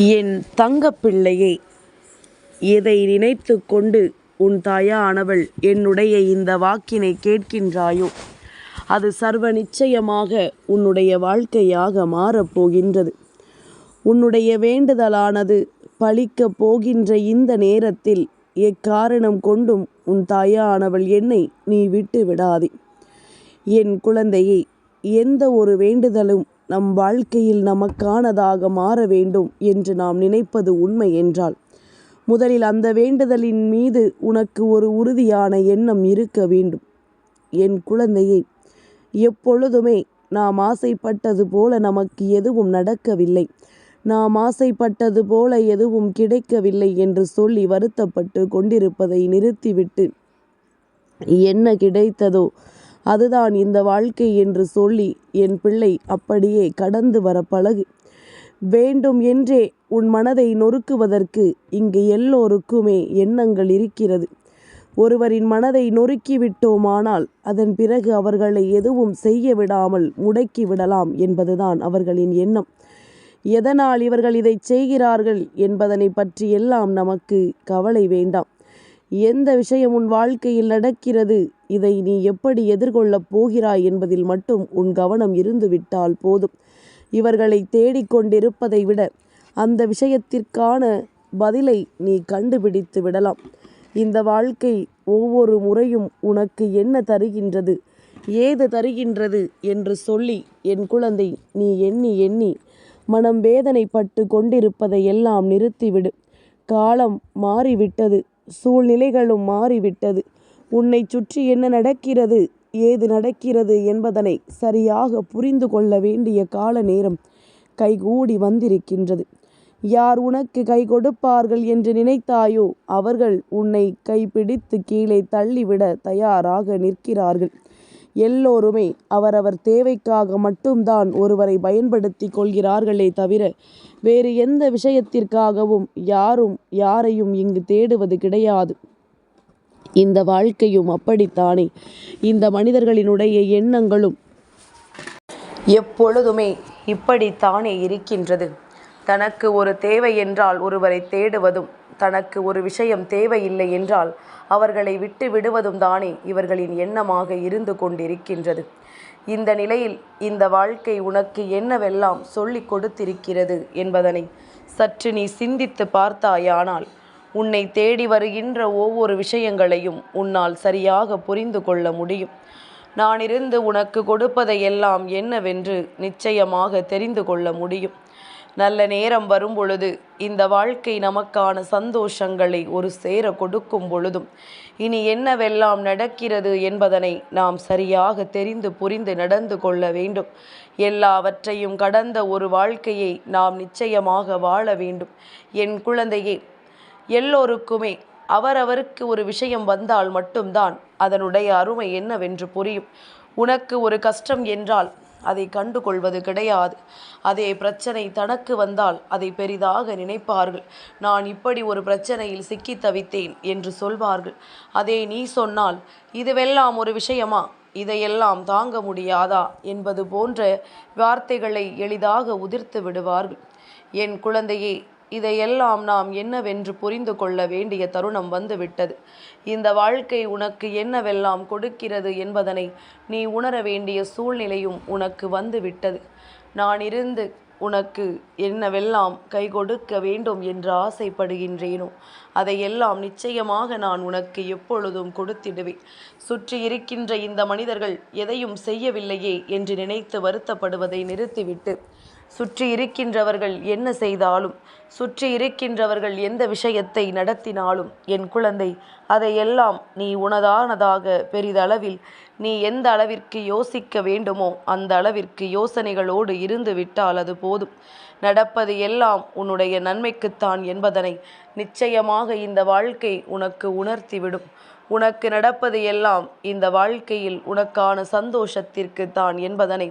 என் தங்கப்பிள்ளையே எதை நினைத்து கொண்டு உன் தாயானவள் என்னுடைய இந்த வாக்கினை கேட்கின்றாயோ அது சர்வ நிச்சயமாக உன்னுடைய வாழ்க்கையாக மாறப்போகின்றது உன்னுடைய வேண்டுதலானது பழிக்கப் போகின்ற இந்த நேரத்தில் எக்காரணம் கொண்டும் உன் தாயானவள் என்னை நீ விட்டு விடாதே என் குழந்தையை எந்த ஒரு வேண்டுதலும் நம் வாழ்க்கையில் நமக்கானதாக மாற வேண்டும் என்று நாம் நினைப்பது உண்மை என்றால் முதலில் அந்த வேண்டுதலின் மீது உனக்கு ஒரு உறுதியான எண்ணம் இருக்க வேண்டும். என் குழந்தையை எப்பொழுதுமே நாம் ஆசைப்பட்டது போல நமக்கு எதுவும் நடக்கவில்லை. நாம் ஆசைப்பட்டது போல எதுவும் கிடைக்கவில்லை என்று சொல்லி வருத்தப்பட்டு கொண்டிருப்பதை நிறுத்திவிட்டு என்ன கிடைத்ததோ அதுதான் இந்த வாழ்க்கை என்று சொல்லி என் பிள்ளை அப்படியே கடந்து வர பழகு. வேண்டும் என்றே உன் மனதை நொறுக்குவதற்கு இங்கு எல்லோருக்குமே எண்ணங்கள் இருக்கிறது. ஒருவரின் மனதை நொறுக்கி விட்டோமானால் அதன் பிறகு அவர்களை எதுவும் செய்ய விடாமல் முடக்கி விடலாம் என்பதுதான் அவர்களின் எண்ணம். எதனால் இவர்கள் இதை செய்கிறார்கள் என்பதனை பற்றி எல்லாம் நமக்கு கவலை வேண்டாம். எந்த விஷயம் உன் வாழ்க்கையில் நடக்கிறது? இதை நீ எப்படி எதிர்கொள்ளப் போகிறாய் என்பதில் மட்டும் உன் கவனம் இருந்து விட்டால் போதும். இவர்களை தேடிக்கொண்டிருப்பதை விட அந்த விஷயத்திற்கான பதிலை நீ கண்டுபிடித்து விடலாம். இந்த வாழ்க்கை ஒவ்வொரு முறையும் உனக்கு என்ன தருகின்றது? ஏது தருகின்றது என்று சொல்லி என் குழந்தை நீ எண்ணி எண்ணி மனம் வேதனைப்பட்டு கொண்டிருப்பதை எல்லாம் நிறுத்திவிடு. காலம் மாறிவிட்டது. சூழ்நிலைகளும் மாறிவிட்டது. உன்னை சுற்றி என்ன நடக்கிறது ஏது நடக்கிறது என்பதனை சரியாக புரிந்து கொள்ள வேண்டிய கால நேரம் கைகூடி வந்திருக்கின்றது. யார் உனக்கு கை கொடுப்பார்கள் என்று நினைத்தாயோ அவர்கள் உன்னை கைப்பிடித்து கீழே தள்ளிவிட தயாராக நிற்கிறார்கள். எல்லோருமே அவரவர் தேவைக்காக மட்டும்தான் ஒருவரை பயன்படுத்தி கொள்கிறார்களே தவிர வேறு எந்த விஷயத்திற்காகவும் யாரும் யாரையும் இங்கு தேடுவது கிடையாது. இந்த வாழ்க்கையும் அப்படித்தானே? இந்த மனிதர்களினுடைய எண்ணங்களும் எப்பொழுதுமே இப்படித்தானே இருக்கின்றது. தனக்கு ஒரு தேவை என்றால் ஒருவரை தேடுவதும் தனக்கு ஒரு விஷயம் தேவையில்லை என்றால் அவர்களை விட்டு விடுவதும் தானே இவர்களின் எண்ணமாக இருந்து கொண்டிருக்கின்றது. இந்த நிலையில் இந்த வாழ்க்கை உனக்கு என்னவெல்லாம் சொல்லிக் கொடுத்திருக்கிறது என்பதனை சற்று நீ சிந்தித்து பார்த்தாயானால் உன்னை தேடி வருகின்ற ஒவ்வொரு விஷயங்களையும் உன்னால் சரியாக புரிந்து கொள்ள முடியும். நான் இருந்து உனக்கு கொடுப்பதையெல்லாம் என்னவென்று நிச்சயமாக தெரிந்து கொள்ள முடியும். நல்ல நேரம் வரும் பொழுது இந்த வாழ்க்கை நமக்கான சந்தோஷங்களை ஒரு சேர கொடுக்கும் பொழுதும் இனி என்னவெல்லாம் நடக்கிறது என்பதனை நாம் சரியாக தெரிந்து புரிந்து நடந்து கொள்ள வேண்டும். எல்லாவற்றையும் கடந்த ஒரு வாழ்க்கையை நாம் நிச்சயமாக வாழ வேண்டும். என் குழந்தையே எல்லோருக்குமே அவரவருக்கு ஒரு விஷயம் வந்தால் மட்டும்தான் அதனுடைய அருமை என்னவென்று புரியும். உனக்கு ஒரு கஷ்டம் என்றால் அதை கண்டுகொள்வது கிடையாது. அதே பிரச்சனை தனக்கு வந்தால் அதை பெரிதாக நினைப்பார்கள். நான் இப்படி ஒரு பிரச்சனையில் சிக்கி தவித்தேன் என்று சொல்வார்கள். அதே நீ சொன்னால் இதுவெல்லாம் ஒரு விஷயமா? இதையெல்லாம் தாங்க முடியாதா? என்பது போன்ற வார்த்தைகளை எளிதாக உதிர்த்து விடுவார்கள். என் குழந்தையே இதையெல்லாம் நாம் என்னவென்று புரிந்து கொள்ள வேண்டிய தருணம் வந்துவிட்டது. இந்த வாழ்க்கை உனக்கு என்னவெல்லாம் கொடுக்கிறது என்பதனை நீ உணர வேண்டிய சூழ்நிலையும் உனக்கு வந்துவிட்டது. நான் இருந்து உனக்கு என்னவெல்லாம் கை கொடுக்க வேண்டும் என்று ஆசைப்படுகின்றேனோ அதையெல்லாம் நிச்சயமாக நான் உனக்கு எப்பொழுதும் கொடுத்திடுவேன். சுற்றி இருக்கின்ற இந்த மனிதர்கள் எதையும் செய்யவில்லையே என்று நினைத்து வருத்தப்படுவதை நிறுத்திவிட்டு சுற்றி இருக்கின்றவர்கள் என்ன செய்தாலும் சுற்றி இருக்கின்றவர்கள் எந்த விஷயத்தை நடத்தினாலும் என் குழந்தை அதையெல்லாம் நீ உனதானதாக பெரிதளவில் நீ எந்த அளவிற்கு யோசிக்க வேண்டுமோ அந்த அளவிற்கு யோசனைகளோடு இருந்து விட்டால் அது போதும். நடப்பது எல்லாம் உன்னுடைய நன்மைக்குத்தான் என்பதனை நிச்சயமாக இந்த வாழ்க்கை உனக்கு உணர்த்திவிடும். உனக்கு நடப்பது எல்லாம் இந்த வாழ்க்கையில் உனக்கான சந்தோஷத்திற்கு தான் என்பதனை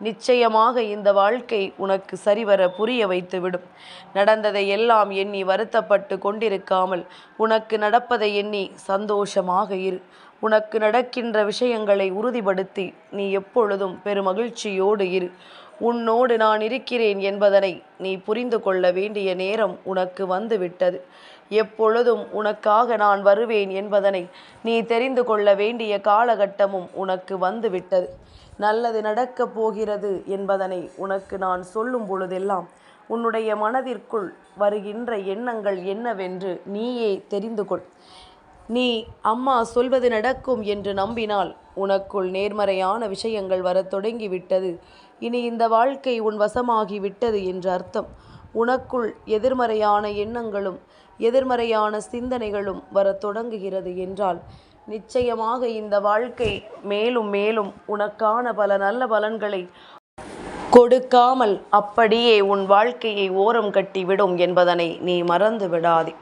நிச்சயமாக இந்த வாழ்க்கை உனக்கு சரிவர புரிய வைத்துவிடும். நடந்ததை எல்லாம் எண்ணி வருத்தப்பட்டு கொண்டிருக்காமல் உனக்கு நடப்பதை எண்ணி சந்தோஷமாக இரு. உனக்கு நடக்கின்ற விஷயங்களை உறுதிப்படுத்தி நீ எப்பொழுதும் பெருமகிழ்ச்சியோடு இரு. உன்னோடு நான் இருக்கிறேன் என்பதனை நீ புரிந்து கொள்ள வேண்டிய நேரம் உனக்கு வந்துவிட்டது. எப்பொழுதும் உனக்காக நான் வருவேன் என்பதனை நீ தெரிந்து கொள்ள வேண்டிய காலகட்டமும் உனக்கு வந்துவிட்டது. நல்லது நடக்கப் போகிறது என்பதனை உனக்கு நான் சொல்லும் பொழுதெல்லாம் உன்னுடைய மனதிற்குள் வருகின்ற எண்ணங்கள் என்னவென்று நீயே தெரிந்து கொள். நீ அம்மா சொல்வது நடக்கும் என்று நம்பினால் உனக்குள் நேர்மறையான விஷயங்கள் வரத் தொடங்கிவிட்டது. இனி இந்த வாழ்க்கை உன் வசமாகி விட்டது என்று அர்த்தம். உனக்குள் எதிர்மறையான எண்ணங்களும் எதிர்மறையான சிந்தனைகளும் வரத் தொடங்குகிறது என்றால் நிச்சயமாக இந்த வாழ்க்கை மேலும் மேலும் உனக்கான பல நல்ல பலன்களை கொடுக்காமல் அப்படியே உன் வாழ்க்கையை ஓரம் கட்டிவிடும் என்பதனை நீ மறந்து விடாதே.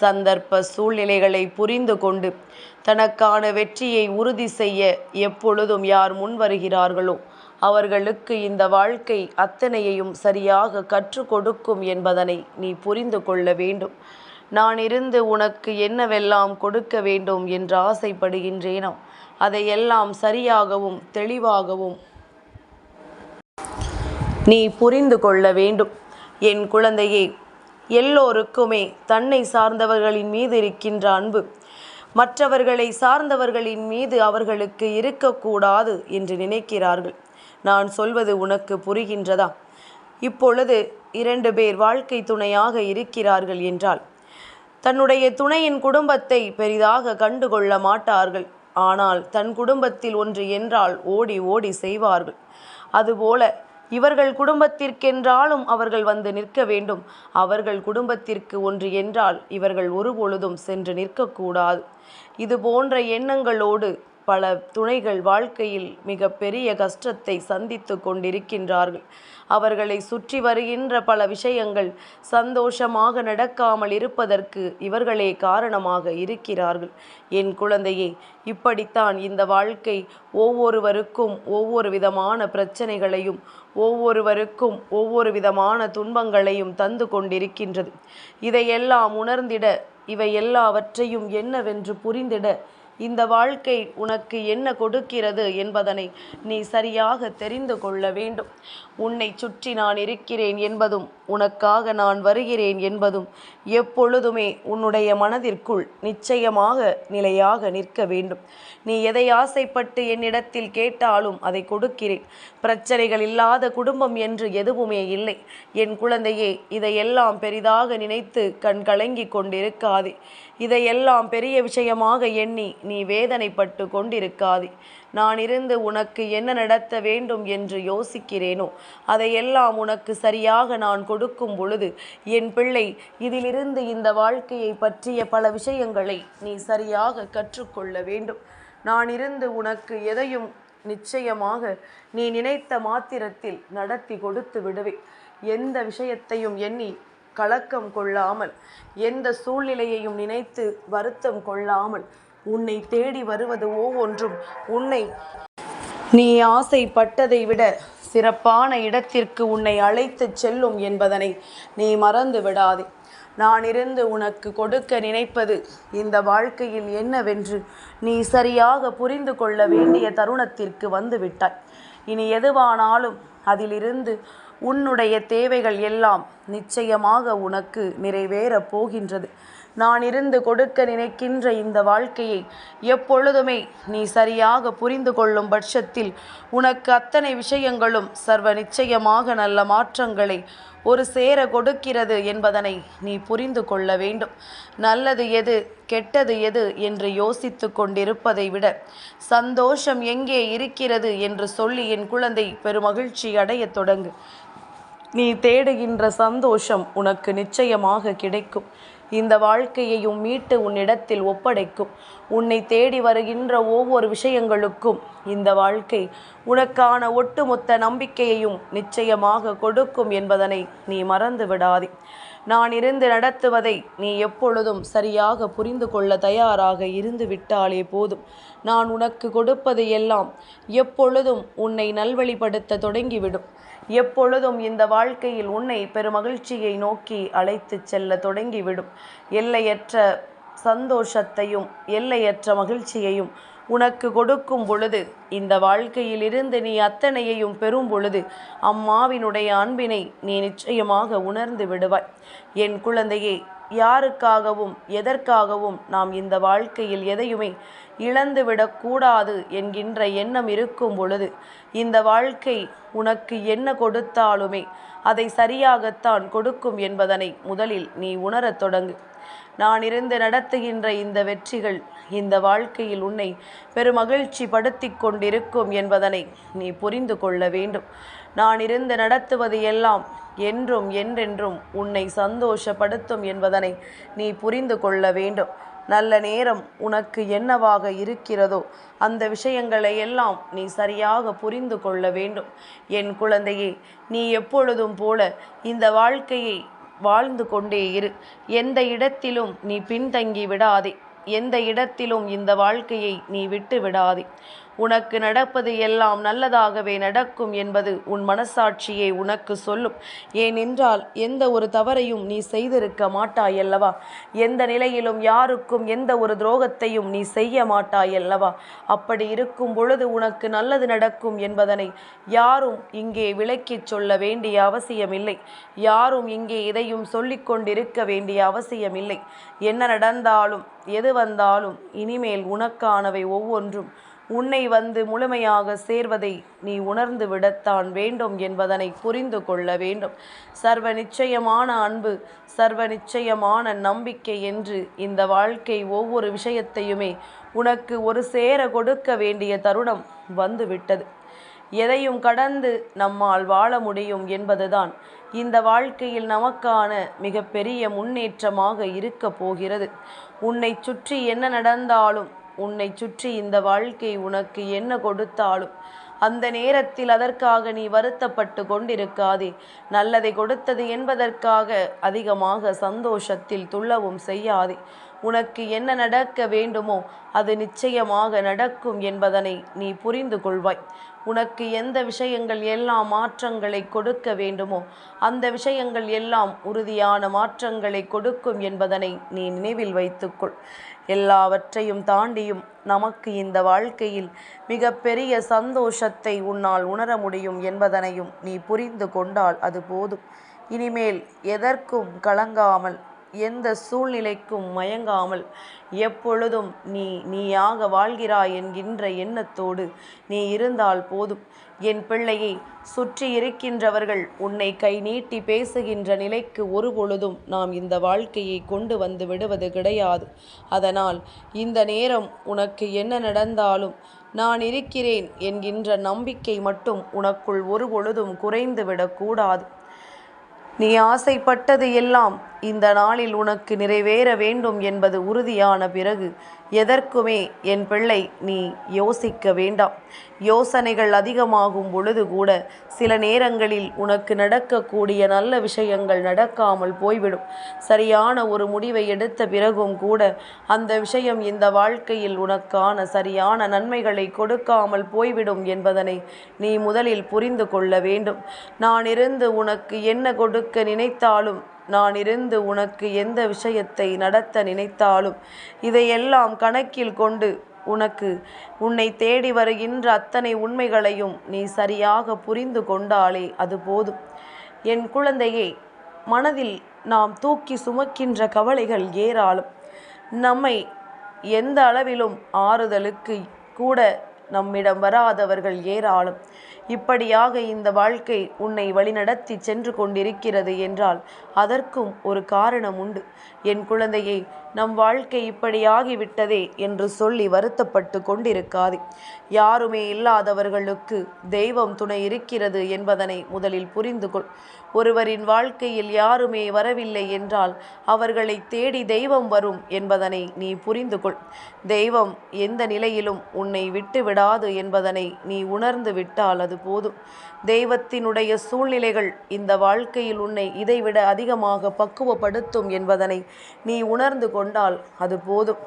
சந்தர்ப்ப சூழ்நிலைகளை புரிந்து கொண்டு தனக்கான வெற்றியை உறுதி செய்ய எப்பொழுதும் யார் முன் வருகிறார்களோ அவர்களுக்கு இந்த வாழ்க்கை அத்தனையையும் சரியாக கற்றுக் கொடுக்கும் என்பதனை நீ புரிந்து கொள்ள வேண்டும். நான் இருந்து உனக்கு என்னவெல்லாம் கொடுக்க வேண்டும் என்று ஆசைப்படுகின்றேனோ அதையெல்லாம் சரியாகவும் தெளிவாகவும் நீ புரிந்து கொள்ள வேண்டும். என் குழந்தையே எல்லோருக்குமே தன்னை சார்ந்தவர்களின் மீது இருக்கின்ற அன்பு மற்றவர்களை சார்ந்தவர்களின் மீது அவர்களுக்கு இருக்கக்கூடாது என்று நினைக்கிறார்கள். நான் சொல்வது உனக்கு புரிகின்றதா? இப்பொழுது இரண்டு பேர் வாழ்க்கை துணையாக இருக்கிறார்கள் என்றால் தன்னுடைய துணையின் குடும்பத்தை பெரிதாக கண்டுகொள்ள மாட்டார்கள். ஆனால் தன் குடும்பத்தில் ஒன்று என்றால் ஓடி ஓடி செய்வார்கள். அதுபோல இவர்கள் குடும்பத்திற்கென்றாலும் அவர்கள் வந்து நிற்க வேண்டும். அவர்கள் குடும்பத்திற்கு ஒன்று என்றால் இவர்கள் ஒருபொழுதும் சென்று நிற்கக்கூடாது. இது போன்ற எண்ணங்களோடு பல துணைகள் வாழ்க்கையில் மிக பெரிய கஷ்டத்தை சந்தித்து கொண்டிருக்கின்றார்கள். அவர்களை சுற்றி வருகின்ற பல விஷயங்கள் சந்தோஷமாக நடக்காமல் இருப்பதற்கு இவர்களே காரணமாக இருக்கிறார்கள். என் குழந்தையே இப்படித்தான் இந்த வாழ்க்கை ஒவ்வொருவருக்கும் ஒவ்வொரு விதமான பிரச்சனைகளையும் ஒவ்வொருவருக்கும் ஒவ்வொரு விதமான துன்பங்களையும் தந்து கொண்டிருக்கின்றது. இதையெல்லாம் உணர்ந்திட இவை எல்லாவற்றையும் என்னவென்று புரிந்திட இந்த வாழ்க்கை உனக்கு என்ன கொடுக்கிறது என்பதனை நீ சரியாக தெரிந்து கொள்ள வேண்டும். உன்னை சுற்றி நான் இருக்கிறேன் என்பதும் உனக்காக நான் வருகிறேன் என்பதும் எப்பொழுதுமே உன்னுடைய மனதிற்குள் நிச்சயமாக நிலையாக நிற்க வேண்டும். நீ எதை ஆசைப்பட்டு என்னிடத்தில் கேட்டாலும் அதை கொடுக்கிறேன். பிரச்சனைகள் இல்லாத குடும்பம் என்று எதுவுமே இல்லை. என் குழந்தையே இதையெல்லாம் பெரிதாக நினைத்து கண் கலங்கி கொண்டிருக்காதே. இதையெல்லாம் பெரிய விஷயமாக எண்ணி நீ வேதனைப்பட்டு கொண்டிருக்காதே. நான் இருந்து உனக்கு என்ன நடத்த வேண்டும் என்று யோசிக்கிறேனோ? அதையெல்லாம் உனக்கு சரியாக நான் கொடுக்கும் பொழுது என் பிள்ளை இதிலிருந்து இந்த வாழ்க்கையை பற்றிய பல விஷயங்களை நீ சரியாக கற்றுக்கொள்ள வேண்டும். நான் இருந்து உனக்கு எதையும் நிச்சயமாக நீ நினைத்த மாத்திரத்தில் நடத்தி கொடுத்து விடுவேன். எந்த விஷயத்தையும் எண்ணி கலக்கம் கொள்ளாமல் எந்த சூழ்நிலையையும் நினைத்து வருத்தம் கொள்ளாமல் உன்னை தேடி வருவது ஒவ்வொன்றும். உன்னை நீ ஆசைப்பட்டதை விட சிறப்பான இடத்திற்கு உன்னை அழைத்துச் செல்லும் என்பதனை நீ மறந்து விடாதே. நான் இருந்து உனக்கு கொடுக்க நினைப்பது இந்த வாழ்க்கையில் என்னவென்று நீ சரியாக புரிந்து கொள்ள வேண்டிய தருணத்திற்கு வந்துவிட்டாய். இனி எதுவானாலும் அதிலிருந்து உன்னுடைய தேவைகள் எல்லாம் நிச்சயமாக உனக்கு நிறைவேறப் போகின்றது. நான் இருந்து கொடுக்க நினைக்கின்ற இந்த வாழ்க்கையை எப்பொழுதுமே நீ சரியாக புரிந்து கொள்ளும் பட்சத்தில் உனக்கு அத்தனை விஷயங்களும் சர்வ நிச்சயமாக நல்ல மாற்றங்களை ஒரு சேர கொடுக்கிறது என்பதனை நீ புரிந்து கொள்ள வேண்டும். நல்லது எது கெட்டது எது என்று யோசித்து கொண்டிருப்பதை விட சந்தோஷம் எங்கே இருக்கிறது என்று சொல்லி என் குழந்தை பெருமகிழ்ச்சி அடையத் தொடங்கு. நீ தேடுகின்ற சந்தோஷம் உனக்கு நிச்சயமாக கிடைக்கும். இந்த வாழ்க்கையையும் மீட்டு உன்னிடத்தில் ஒப்படைக்கும். உன்னை தேடி வருகின்ற ஒவ்வொரு விஷயங்களுக்கும் இந்த வாழ்க்கை உனக்கான ஒட்டுமொத்த நம்பிக்கையையும் நிச்சயமாக கொடுக்கும் என்பதனை நீ மறந்து விடாதே. நான் இருந்து நடத்துவதை நீ எப்பொழுதும் சரியாக புரிந்து கொள்ள தயாராக இருந்து விட்டாலே போதும். நான் உனக்கு கொடுப்பது எல்லாம் எப்பொழுதும் உன்னை நல்வழிப்படுத்த தொடங்கிவிடும். எப்பொழுதும் இந்த வாழ்க்கையில் உன்னை பெருமகிழ்ச்சியை நோக்கி அழைத்துச் செல்ல தொடங்கிவிடும். எல்லையற்ற சந்தோஷத்தையும் எல்லையற்ற மகிழ்ச்சியையும் உனக்கு கொடுக்கும் பொழுது இந்த வாழ்க்கையிலிருந்து நீ அத்தனையையும் பெறும் பொழுது அம்மாவினுடைய அன்பினை நீ நிச்சயமாக உணர்ந்து விடுவாய். என் குழந்தையே யாருக்காகவும் எதற்காகவும் நாம் இந்த வாழ்க்கையில் எதையுமே இழந்துவிடக்கூடாது என்கின்ற எண்ணம் இருக்கும் பொழுது இந்த வாழ்க்கை உனக்கு என்ன கொடுத்தாலுமே அதை சரியாகத்தான் கொடுக்கும் என்பதனை முதலில் நீ உணரத் தொடங்கு. நான் இருந்து நடத்துகின்ற இந்த வெற்றிகள் இந்த வாழ்க்கையில் உன்னை பெருமகிழ்ச்சி படுத்தி கொண்டிருக்கும் என்பதனை நீ புரிந்து கொள்ள வேண்டும். நான் இருந்து நடத்துவது எல்லாம் என்றும் என்றென்றும் உன்னை சந்தோஷப்படுத்தும் என்பதனை நீ புரிந்து கொள்ள வேண்டும். நல்ல நேரம் உனக்கு என்னவாக இருக்கிறதோ அந்த விஷயங்களை எல்லாம் நீ சரியாக புரிந்து கொள்ள வேண்டும். என் குழந்தையே நீ எப்பொழுதும் போல இந்த வாழ்க்கையை வாழ்ந்து கொண்டே இரு. எந்த இடத்திலும் நீ பின்தங்கி விடாதே. எந்த இடத்திலும் இந்த வாழ்க்கையை நீ விட்டு விடாதே. உனக்கு நடப்பது எல்லாம் நல்லதாகவே நடக்கும் என்பது உன் மனசாட்சியை உனக்கு சொல்லும். ஏனென்றால் எந்த ஒரு தவறையும் நீ செய்திருக்க மாட்டாய் அல்லவா? எந்த நிலையிலும் யாருக்கும் எந்த ஒரு துரோகத்தையும் நீ செய்ய மாட்டாய் அல்லவா? அப்படி இருக்கும் பொழுது உனக்கு நல்லது நடக்கும் என்பதனை யாரும் இங்கே விளக்கிச் சொல்ல வேண்டிய அவசியமில்லை. யாரும் இங்கே இதையும் சொல்லிக் கொண்டிருக்க வேண்டிய அவசியமில்லை. என்ன நடந்தாலும் எது வந்தாலும் இனிமேல் உனக்கானவை ஒவ்வொன்றும் உன்னை வந்து முழுமையாக சேர்வதை நீ உணர்ந்து விடத்தான் வேண்டும் என்பதனை புரிந்து கொள்ள வேண்டும். சர்வ நிச்சயமான அன்பு சர்வ நிச்சயமான நம்பிக்கை என்று இந்த வாழ்க்கை ஒவ்வொரு விஷயத்தையுமே உனக்கு ஒரு சேர கொடுக்க வேண்டிய தருணம் வந்துவிட்டது. எதையும் கடந்து நம்மால் வாழ முடியும் என்பதுதான் இந்த வாழ்க்கையில் நமக்கான மிகப்பெரிய முன்னேற்றமாக இருக்க போகிறது. உன்னை சுற்றி என்ன நடந்தாலும் உன்னை சுற்றி இந்த வாழ்க்கை உனக்கு என்ன கொடுத்தாலும் அந்த நேரத்தில் அதற்காக நீ வருத்தப்பட்டு கொண்டிருக்காதே. நல்லதை கொடுத்தது என்பதற்காக அதிகமாக சந்தோஷத்தில் துள்ளவும் செய்யாதே. உனக்கு என்ன நடக்க வேண்டுமோ அது நிச்சயமாக நடக்கும் என்பதனை நீ புரிந்து கொள்வாய். உனக்கு எந்த விஷயங்கள் எல்லாம் மாற்றங்களை கொடுக்க வேண்டுமோ அந்த விஷயங்கள் எல்லாம் உறுதியான மாற்றங்களை கொடுக்கும் என்பதனை நீ நினைவில் வைத்துக்கொள் எல்லாவற்றையும் தாண்டியும் நமக்கு இந்த வாழ்க்கையில் மிகப்பெரிய சந்தோஷத்தை உன்னால் உணர முடியும் என்பதனையும் நீ புரிந்து கொண்டால் அது போதும். இனிமேல் எதற்கும் கலங்காமல் எந்த சூழ்நிலைக்கும் மயங்காமல் எப்பொழுதும் நீ நீயாக வாழ்கிறாய் என்கின்ற எண்ணத்தோடு நீ இருந்தால் போதும். என் பிள்ளையை சுற்றி இருக்கின்றவர்கள் உன்னை கை நீட்டி பேசுகின்ற நிலைக்கு ஒரு பொழுதும் நாம் இந்த வாழ்க்கையை கொண்டு வந்து விடுவது கிடையாது. அதனால் இந்த நேரம் உனக்கு என்ன நடந்தாலும் நான் இருக்கிறேன் என்கின்ற நம்பிக்கை மட்டும் உனக்குள் ஒரு பொழுதும் குறைந்து விடக்கூடாது நீ ஆசைப்பட்டது எல்லாம் இந்த நாளில் உனக்கு நிறைவேற வேண்டும் என்பது உறுதியான பிறகு எதற்குமே என் பிள்ளை நீ யோசிக்க வேண்டாம். யோசனைகள் அதிகமாகும் பொழுது கூட சில நேரங்களில் உனக்கு நடக்கக்கூடிய நல்ல விஷயங்கள் நடக்காமல் போய்விடும். சரியான ஒரு முடிவை எடுத்த பிறகும் கூட அந்த விஷயம் இந்த வாழ்க்கையில் உனக்கான சரியான நன்மைகளை கொடுக்காமல் போய்விடும் என்பதனை நீ முதலில் புரிந்து கொள்ள வேண்டும். நான் இருந்து உனக்கு என்ன கொடுக்க நினைத்தாலும் நான் இருந்து உனக்கு எந்த விஷயத்தை நடத்த நினைத்தாலும் இதையெல்லாம் கணக்கில் கொண்டு உனக்கு உன்னை தேடி வருகின்ற அத்தனை உண்மைகளையும் நீ சரியாக புரிந்து கொண்டாலே அது போதும். என் குழந்தையே மனதில் நாம் தூக்கி சுமக்கின்ற கவலைகள் ஏராளம். நம்மை எந்த அளவிலும் ஆறுதலுக்கு கூட நம்மிடம் வராதவர்கள் ஏராளம். இப்படியாக இந்த வாழ்க்கை உன்னை வழிநடத்தி சென்று கொண்டிருக்கிறது என்றால் அதற்கும் ஒரு காரணம் உண்டு. என் குழந்தையை நம் வாழ்க்கை இப்படியாகிவிட்டதே என்று சொல்லி வருத்தப்பட்டு கொண்டிருக்காதே. யாருமே இல்லாதவர்களுக்கு தெய்வம் துணை இருக்கிறது என்பதனை முதலில் புரிந்து கொள். ஒருவரின் வாழ்க்கையில் யாருமே வரவில்லை என்றால் அவர்களை தேடி தெய்வம் வரும் என்பதனை நீ புரிந்து கொள். தெய்வம் எந்த நிலையிலும் உன்னை விட்டு விடாது என்பதனை நீ உணர்ந்து விட்டால் அது போதும். தெய்வத்தினுடைய சூழ்நிலைகள் இந்த வாழ்க்கையில் உன்னை இதைவிட அதிகமாக பக்குவப்படுத்தும் என்பதனை நீ உணர்ந்து கொண்டால் அது போதும்.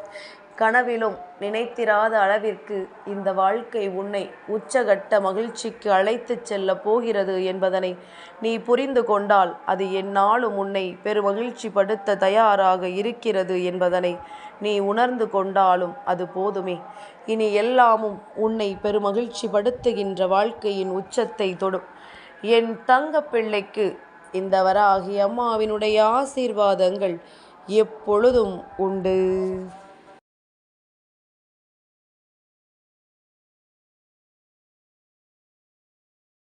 கனவிலும் நினைத்திராத அளவிற்கு இந்த வாழ்க்கை உன்னை உச்சகட்ட மகிழ்ச்சிக்கு அழைத்துச் செல்லப் போகிறது என்பதனை நீ புரிந்து கொண்டால் அது எந்நாளும் உன்னை பெருமகிழ்ச்சிப்படுத்த தயாராக இருக்கிறது என்பதனை நீ உணர்ந்து கொண்டாலும் அது போதுமே. இனி எல்லாமும் உன்னை பெருமகிழ்ச்சிப்படுத்துகின்ற வாழ்க்கையின் உச்சத்தை தொடும். என் தங்கப்பிள்ளைக்கு இந்த வராகி அம்மாவினுடைய ஆசீர்வாதங்கள் எப்பொழுதும் உண்டு.